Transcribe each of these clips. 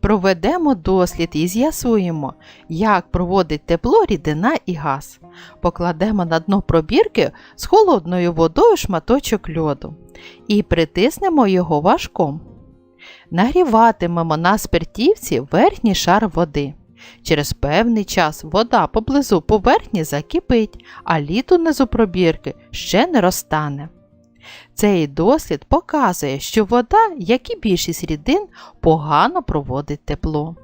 Проведемо дослід і з'ясуємо, як проводить тепло рідина і газ. Покладемо на дно пробірки з холодною водою шматочок льоду і притиснемо його важком. Нагріватимемо на спиртівці верхній шар води. Через певний час вода поблизу поверхні закипить, а лід унизу пробірки ще не розтане. Цей дослід показує, що вода, як і більшість рідин, погано проводить тепло.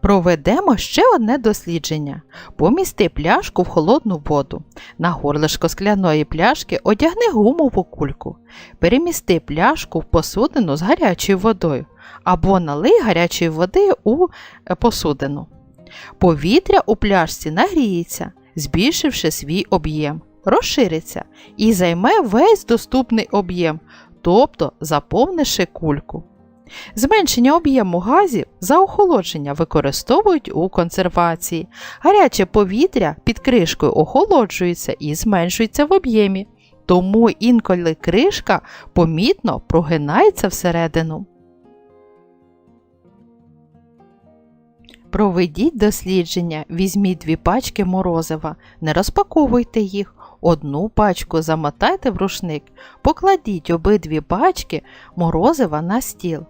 Проведемо ще одне дослідження. Помісти пляшку в холодну воду. На горлишко скляної пляшки одягни гумову кульку. Перемісти пляшку в посудину з гарячою водою або налий гарячої води у е, посудину. Повітря у пляшці нагріється, збільшивши свій об'єм, розшириться і займе весь доступний об'єм, тобто заповнивши кульку. Зменшення об'єму газів за охолодження використовують у консервації. Гаряче повітря під кришкою охолоджується і зменшується в об'ємі, тому інколи кришка помітно прогинається всередину. Проведіть дослідження, візьміть дві пачки морозива, не розпаковуйте їх, одну пачку замотайте в рушник, покладіть обидві пачки морозива на стіл.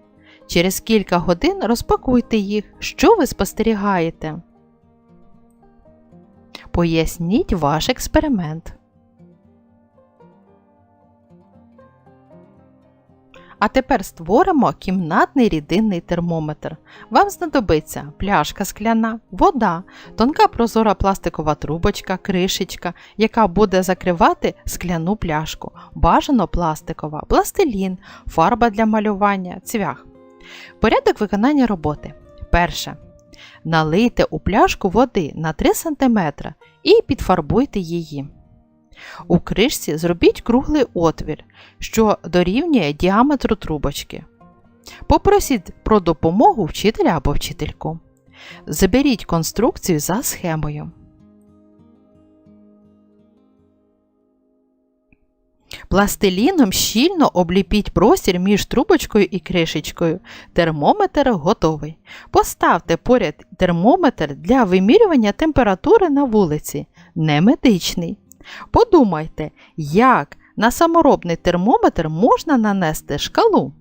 Через кілька годин розпакуйте їх, що ви спостерігаєте. Поясніть ваш експеримент. А тепер створимо кімнатний рідинний термометр. Вам знадобиться пляшка скляна, вода, тонка прозора пластикова трубочка, кришечка, яка буде закривати скляну пляшку, бажано пластикова, пластилін, фарба для малювання, цвях. Порядок виконання роботи. Перше. Налийте у пляшку води на 3 см і підфарбуйте її. У кришці зробіть круглий отвір, що дорівнює діаметру трубочки. Попросіть про допомогу вчителя або вчительку. Заберіть конструкцію за схемою. Пластиліном щільно обліпіть простір між трубочкою і кришечкою. Термометр готовий. Поставте поряд термометр для вимірювання температури на вулиці, не медичний. Подумайте, як на саморобний термометр можна нанести шкалу.